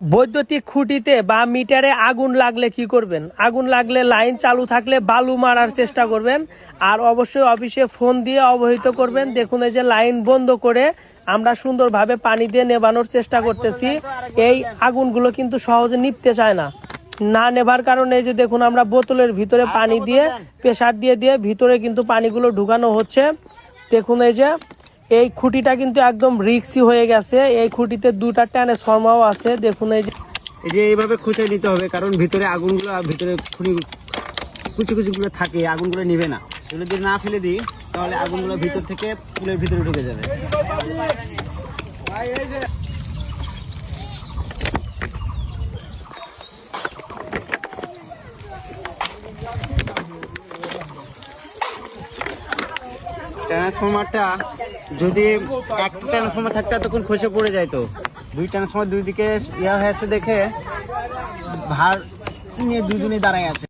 বৈদ্যুতিক খুঁটিতে বা মিটারে আগুন লাগলে কি করবেন? আগুন লাগলে লাইন চালু থাকলে বালু মারার চেষ্টা করবেন। আর অবশ্যই অফিসে ফোন দিয়ে অবহিত করবেন। দেখুন এই যে লাইন বন্ধ করে আমরা সুন্দরভাবে পানি দিয়ে নেবানোর চেষ্টা করতেছি। এই আগুনগুলো কিন্তু সহজে নিভতে চায় না। না নেবার কারণে যে দেখুন আমরা বোতলের ভিতরে পানি দিয়ে, প্রেসার দিয়ে দিয়ে ভিতরে কিন্তু পানিগুলো ঢুকানো হচ্ছে। দেখুন এই যে এই খুঁটিটা কিন্তু একদম রিক্সি হয়ে গেছে। এই খুঁটিতে দুটা ট্রান্সফর্মারও আছে। দেখুন এই যে এই যে এইভাবে খুঁচে নিতে হবে, কারণ ভিতরে আগুনগুলো ভিতরে খুঁড়ি কুচি কুচিগুলো থাকে, আগুনগুলো নিবে না। যদি না ফেলে দিই, তাহলে আগুনগুলো ভিতর থেকে ফুলের ভিতরে ঢুকে যাবে। ট্রান্সফরমারটা যদি একটা ট্রান্সফরমার থাকতে তখন খসে পড়ে যায় তো দুই ট্রান্সফরমার দুই দিকে ইয়া হয়েছে দেখে, ভার নিয়ে দুজনে দাঁড়ায় আছে।